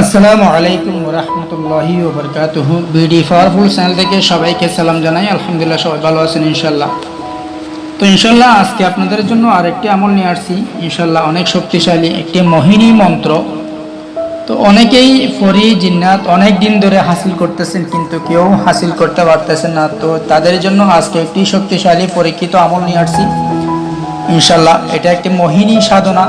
আসসালামু আলাইকুম রহমতুল্লাহি ওবরকাতুহ বিডি পাওয়ারফুল চ্যানেল থেকে সবাইকে সালাম জানাই। আলহামদুলিল্লাহ সবাই ভালো আছেন ইনশাল্লাহ তো ইনশাল্লাহ আজকে আপনাদের জন্য আরেকটি আমল নিয়ে আসছি। ইনশাল্লাহ অনেক শক্তিশালী, একটি মোহিনী মন্ত্র। তো অনেকেই ফরি, জিন্নাত অনেক দিন ধরে হাসিল করতেছেন, কিন্তু কেউ হাসিল করতে পারতেছেন না। তো তাদের জন্য আজকে একটি শক্তিশালী, পরীক্ষিত আমল নিয়ে আসছি। ইনশাল্লাহ এটা একটি মোহিনী সাধনা।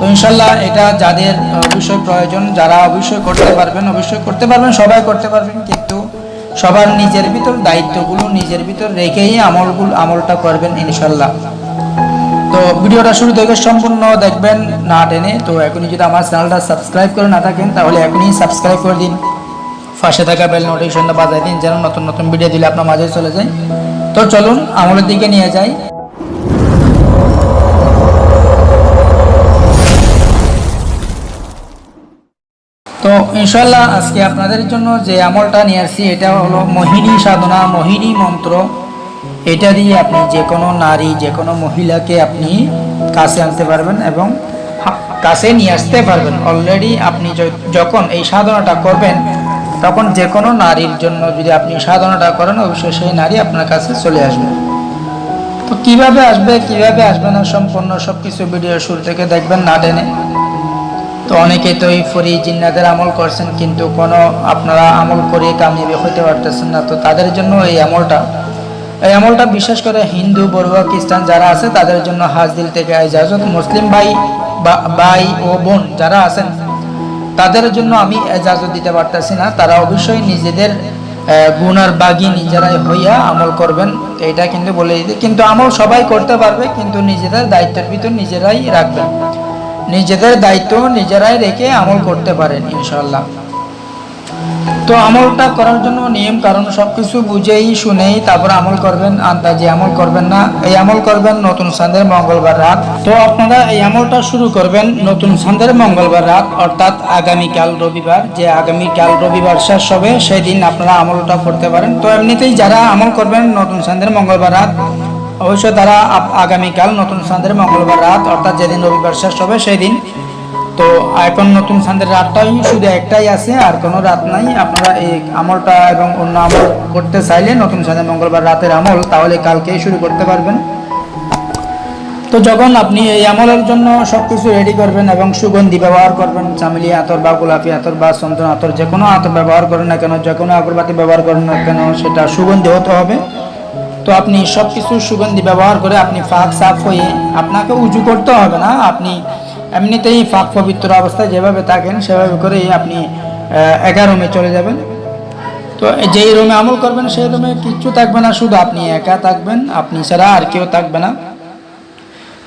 তো ইনশাল্লাহ এটা যাদের অবশ্যই প্রয়োজন, যারা অবশ্যই করতে পারবেন, অবশ্যই করতে পারবেন, সবাই করতে পারবেন, কিন্তু সবার নিজের ভিতর দায়িত্বগুলো নিজের ভিতর রেখেই আমলগুলো, আমলটা করবেন ইনশাল্লাহ। তো ভিডিওটা শুরু থেকে সম্পূর্ণ দেখবেন না টেনে। তো এখনই যদি আমার চ্যানেলটা সাবস্ক্রাইব করে না থাকেন, তাহলে এখনই সাবস্ক্রাইব করে দিন। পাশে থাকা বেল নোটিফিকেশনটা বাজায় দিন, যেন নতুন নতুন ভিডিও দিলে আপনার মাঝে চলে যায়। তো চলুন আমলের দিকে নিয়ে যাই। তো ইনশাল্লাহ আজকে আপনাদের জন্য যে আমলটা নিয়ে আসছি, এটা হলো মোহিনী সাধনা, মোহিনী মন্ত্র। এটা দিয়ে আপনি যে কোনো নারী, যে কোনো মহিলাকে আপনি কাছে আনতে পারবেন এবং কাছে নিয়ে আসতে পারবেন। অলরেডি আপনি যখন এই সাধনাটা করবেন, তখন যে কোনো নারীর জন্য যদি আপনি সাধনাটা করেন, অবশ্যই সেই নারী আপনার কাছে চলে আসবে। তো কীভাবে আসবে কীভাবে আসবে না, সম্পূর্ণ সব কিছু ভিডিও শুরু থেকে দেখবেন, না টেনে। তো অনেকে তো এই ফরি জিন্নাদের আমল করছেন, কিন্তু কোনো আপনারা আমল করে কামিয়াবি হইতে পারতেছেন না। তো তাদের জন্য এই আমলটা এই আমলটা বিশেষ করে হিন্দু, বড়ুয়া, খ্রিস্টান যারা আছে, তাদের জন্য হাজদিল থেকে এজাজত মুসলিম ভাই ভাই ও বোন যারা আছেন, তাদের জন্য আমি এজাজত দিতে পারতেছি না। তারা অবশ্যই নিজেদের গুনার বাগি নিজেরাই হইয়া আমল করবেন এটা কিন্তু বলে দিতে কিন্তু আমল সবাই করতে পারবে, কিন্তু নিজেদের দায়িত্বের ভিতর নিজেরাই রাখবেন। নিজেদের দায়িত্ব নিজেরাই রেখে আমল করতে পারেন ইনশাল্লাহ তো আমলটা করার জন্য নিয়ম, কারণ সব কিছু বুঝেই শুনেই তারপর আমল করবেন, আন্দাজে আমল করবেন না। এই আমল করবেন নতুন সন্ধ্যের মঙ্গলবার রাত। তো আপনারা এই আমলটা শুরু করবেন নতুন সন্ধ্যের মঙ্গলবার রাত, অর্থাৎ আগামীকাল রবিবার। যে আগামীকাল রবিবার শেষ হবে সেই দিন আপনারা আমলটা করতে পারেন। তো এমনিতেই যারা আমল করবেন নতুন সন্ধ্যের মঙ্গলবার রাত অবশ্যই তারা আগামীকাল নতুন সন্ধ্যের মঙ্গলবার রাত, অর্থাৎ যেদিন রবিবার শেষ হবে সেই দিন তো এখন নতুন সন্ধ্যের রাতটাই শুধু একটাই আছে, আর কোনো রাত নাই। আপনারা এই আমলটা এবং অন্য আমল করতে চাইলে নতুন সন্ধ্যে মঙ্গলবার রাতের আমল তাহলে কালকেই শুরু করতে পারবেন। তো যখন আপনি এই আমলের জন্য সব কিছু রেডি করবেন এবং সুগন্ধি ব্যবহার করবেন, চামেলি আতর বা গোলাপি আতর বা চন্দন আতর যে কোনো আতর ব্যবহার করেন না কেন যে কোনো আগরবাতি ব্যবহার করেন না কেন, সেটা সুগন্ধি হতে হবে। তো আপনি সব কিছু সুগন্ধি ব্যবহার করে আপনি ফাঁক সাফ হয়ে আপনাকে উঁচু করতে হবে না। আপনি এমনিতেই ফাঁক পবিত্র অবস্থায় যেভাবে থাকেন, সেভাবে করেই আপনি একা রুমে চলে যাবেন। তো যেই রুমে আমল করবেন, সেই রুমে কিচ্ছু থাকবে না, শুধু আপনি একা থাকবেন, আপনি ছাড়া আর কেউ থাকবে না।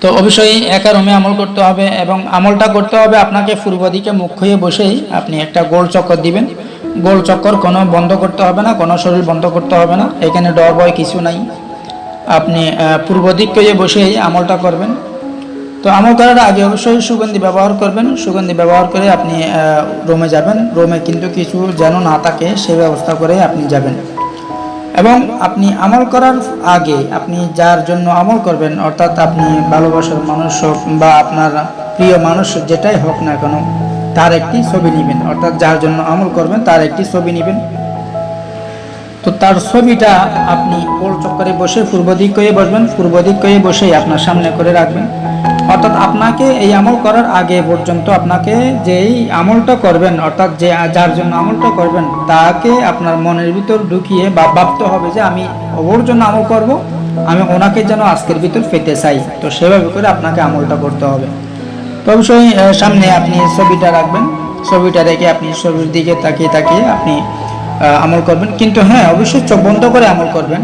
তো অবশ্যই একা রুমে আমল করতে হবে এবং আমলটা করতে হবে আপনাকে পূর্ব দিকে মুখ হয়ে বসেই আপনি একটা গোল চক্কর দিবেন। গোল চক্কর, কোনো বন্ধ করতে হবে না, কোনো শরীর বন্ধ করতে হবে না। এখানে ডর ভয় কিছু নাই। আপনি পূর্ব দিক হয়ে বসেই আমলটা করবেন। তো আমল করার আগে অবশ্যই সুগন্ধি ব্যবহার করবেন। সুগন্ধি ব্যবহার করে আপনি রোমে যাবেন। রোমে কিন্তু কিছু যেন না থাকে, সে ব্যবস্থা করে আপনি যাবেন। এবং আপনি আমল করার আগে আপনি যার জন্য আমল করবেন, অর্থাৎ আপনি ভালোবাসার মানুষ হোক বা আপনার প্রিয় মানুষ যেটাই হোক না কেন তার একটি ছবি নেবেন। অর্থাৎ যার জন্য আমল করবেন, তার একটি ছবি নেবেন। তো তার ছবিটা আপনি গোল চক্করে বসে পূর্ব দিক হয়ে বসবেন, পূর্ব দিক হয়ে বসেই আপনার সামনে করে রাখবেন। অর্থাৎ আপনাকে এই আমল করার আগে পর্যন্ত আপনাকে যেই আমলটা করবেন, অর্থাৎ যে যার জন্য আমলটা করবেন, তাকে আপনার মনের ভিতর ঢুকিয়ে বা ভাবতে হবে যে আমি ওর জন্য আমল করব, আমি ওনাকে যেন আজকের ভিতর পেতে চাই। তো সেভাবে করে আপনাকে আমলটা করতে হবে। তো অবশ্যই সামনে আপনি ছবিটা রাখবেন। ছবিটা রেখে আপনি ছবির দিকে তাকিয়ে তাকিয়ে আপনি আমল করবেন। কিন্তু হ্যাঁ অবশ্যই চোখ বন্ধ করে আমল করবেন।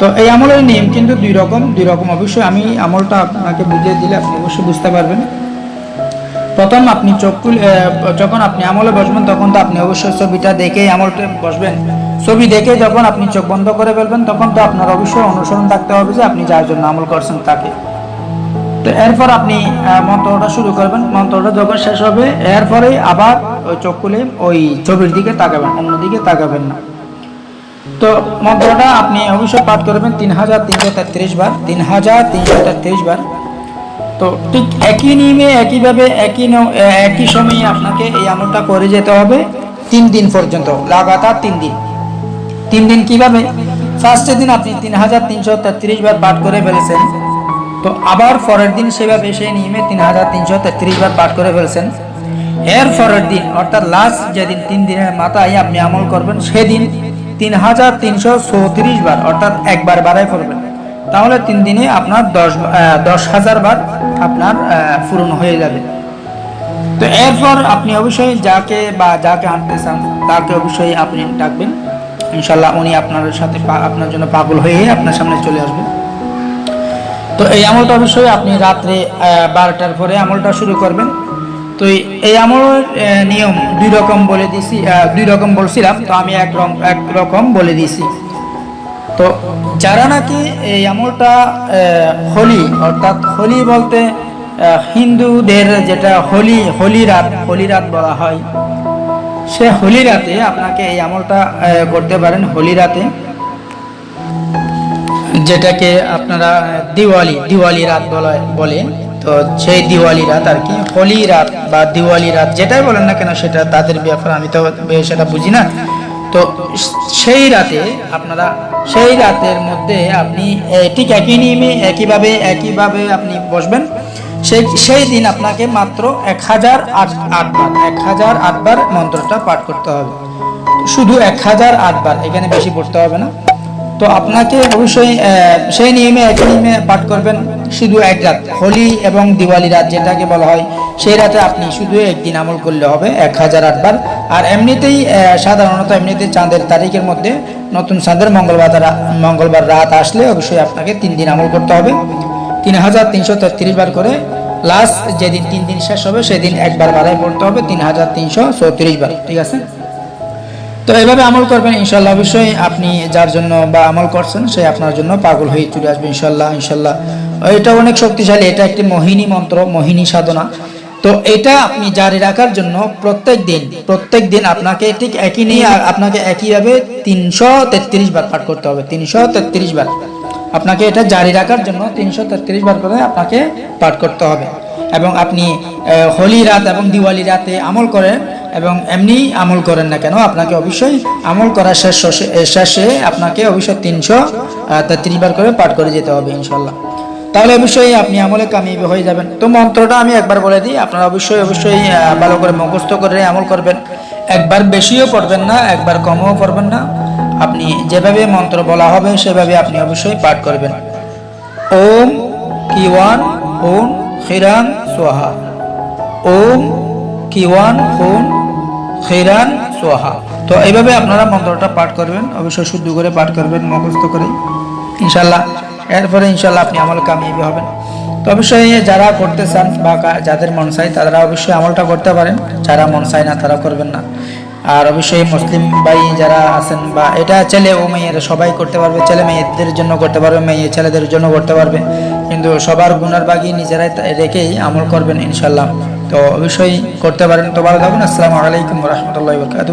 তো এই আমলের নিয়ম কিন্তু দুই রকম দুই রকম। অবশ্যই আমি আমলটা আপনাকে বুঝিয়ে দিলে আপনি অবশ্যই বুঝতে পারবেন। প্রথম আপনি চোখ যখন আপনি আমলে বসবেন, তখন তো আপনি অবশ্যই ছবিটা দেখেই আমলটা বসবেন। ছবি দেখে যখন আপনি চোখ বন্ধ করে ফেলবেন, তখন তো আপনার অবশ্যই অনুসরণ থাকতে হবে যে আপনি যার জন্য আমল করছেন তাকে। তো এরপর আপনি মন্ত্রটা শুরু করবেন মন্ত্রটা যখন শেষ হবে এরপরে আবার ওই চোখ খুলে ওই ছবির দিকে তাকাবেন, অন্যদিকে তাকাবেন না। তো মন্ত্রটা আপনি অবশ্যই পাঠ করবেন তিন হাজার তিনশো তেত্রিশ বার তিন হাজার তিনশো তেত্রিশ বার। তো ঠিক একই নিয়মে, একইভাবে, একই একই সময়ে আপনাকে এই আমলটা করে যেতে হবে, তিন দিন পর্যন্ত, লাগাতার তিন দিন। তিন দিন কীভাবে? ফার্স্টের দিন আপনি তিন হাজার তিনশো তেত্রিশ বার পাঠ করে ফেলেছেন। তো আবার পরের দিন সেভাবে সেই নিয়মে তিন হাজার তিনশো তেত্রিশ বার পাঠ করে ফেলছেন। এর পরের দিন, অর্থাৎ লাস্ট যেদিন তিন দিনের মাথায় আপনি আমল করবেন, সেদিন তিন হাজার তিনশো চৌত্রিশ বার, অর্থাৎ একবার বাড়াই করবেন তাহলে তিন দিনে আপনার দশ দশ হাজার বার আপনার পূরণ হয়ে যাবে। তো এরপর আপনি অবশ্যই যাকে বা যাকে আনতে চান, তাকে অবশ্যই আপনি ডাকবেন। ইনশাল্লাহ উনি আপনার সাথে আপনার জন্য পাগল হয়ে আপনার সামনে চলে আসবে। তো এই আমলটা অবশ্যই আপনি রাত্রে বারোটার পরে আমলটা শুরু করবেন। তো এই- আমলের নিয়ম দুই রকম বলে আহ, দুই রকম বলছিলাম তো আমি এক এক রকম বলে দিয়েছি তো যারা নাকি এই আমলটা হোলি অর্থাৎ হোলি বলতে হিন্দুদের যেটা হোলি হোলি রাত হোলি রাত বলা হয় সে হোলি রাতে আপনাকে এই আমলটা করতে পারেন হোলি রাতে। যেটাকে আপনারা দিওয়ালি দিওয়ালি রাত বলা তো সেই দিওয়ালি রাত আর কি, হোলি রাত বা দিওয়ালি রাত যেটাই বলেন না কেন সেটা তাদের ব্যাপার আমি তো সেটা বুঝি না। তো সেই রাতে আপনারা, সেই রাতের মধ্যে আপনি ঠিক একই নিয়মে, একইভাবে একইভাবে আপনি বসবেন। সেই সেই দিন আপনাকে মাত্র এক হাজার আট আটবার এক হাজার আটবার মন্ত্রটা পাঠ করতে হবে। শুধু এক হাজার আটবার এখানে বেশি পড়তে হবে না। তো আপনাকে অবশ্যই সেই নিয়মে, একই নিয়মে পাঠ করবেন। শুধু এক রাত হোলি এবং দিওয়ালি রাত যেটাকে বলা হয়, সেই রাতে আপনি শুধু একদিন আমল করলে হবে, এক হাজার আটবার। আর এমনিতেই সাধারণত এমনিতেই চাঁদের তারিখের মধ্যে নতুন চাঁদের মঙ্গলবার মঙ্গলবার রাত আসলে অবশ্যই আপনাকে তিন দিন আমল করতে হবে। তিন হাজার তিনশো তেত্রিশ বার করে লাস্ট যেদিন তিন দিন শেষ হবে, সেদিন একবার বাড়াই পড়তে হবে, তিন হাজার তিনশো চৌত্রিশ বার। ঠিক আছে? তো এভাবে আমল করবেন ইনশাল্লাহ অবশ্যই আপনি যার জন্য বা আমল করছেন, সে আপনার জন্য পাগল হয়ে চলে আসবে ইনশাল্লাহ ইনশাল্লাহ এটা অনেক শক্তিশালী, এটা একটি মোহিনী মন্ত্র, মোহিনী সাধনা। তো এটা আপনি জারি রাখার জন্য প্রত্যেক দিন প্রত্যেক দিন আপনাকে ঠিক একই নিয়ে আপনাকে একইভাবে তিনশো তেত্রিশ বার পাঠ করতে হবে, তিনশো তেত্রিশ বার। আপনাকে এটা জারি রাখার জন্য তিনশো তেত্রিশ বার করে আপনাকে পাঠ করতে হবে। এবং আপনি হোলি রাত এবং দিওয়ালি রাতে আমল করেন এবং এমনি আমল করেন না কেন? আপনাকে অবশ্যই আমল করার শেষ শেষে- আপনাকে অবশ্যই তিনশো তেত্রিশ বার করে পাঠ করে যেতে হবে ইনশাল্লাহ তাহলে অবশ্যই আপনি আমলে কামিয়াবি হয়ে যাবেন। তো মন্ত্রটা আমি একবার বলে দিই, আপনারা অবশ্যই অবশ্যই ভালো করে মুখস্থ করে আমল করবেন। একবার বেশিও পড়বেন না, একবার কমও পড়বেন না। আপনি যেভাবে মন্ত্র বলা হবে সেভাবে আপনি অবশ্যই পাঠ করবেন। ওম কিওয়ান হুন খিরান সোহা। ওম কিওয়ান হুন খিরান সোহা। তো এইভাবে আপনারা মন্ত্রটা পাঠ করবেন, অবশ্যই শুদ্ধ করে পাঠ করবেন, মুখস্থ করে। ইনশাল্লাহ এরপরে ইনশাল্লাহ আপনি আমল কামিয়াবি হবেন। তো অবশ্যই যারা করতে চান বা যাদের মন চাই, তারা অবশ্যই আমলটা করতে পারেন। যারা মন চায় না, তারা করবেন না। আর অবশ্যই মুসলিম ভাই যারা আছেন বা এটা ছেলে ও মেয়েরা সবাই করতে পারবে। ছেলে মেয়েদের জন্য করতে পারবে, মেয়ে ছেলেদের জন্য করতে পারবে। কিন্তু সবার গুণার বাগি নিজেরাই রেখেই আমল করবেন ইনশাল্লাহ তো অবশ্যই করতে পারেন। তো ভালো থাকুন। আসসালামু আলাইকুম রহমতুল্লাহ বরকাত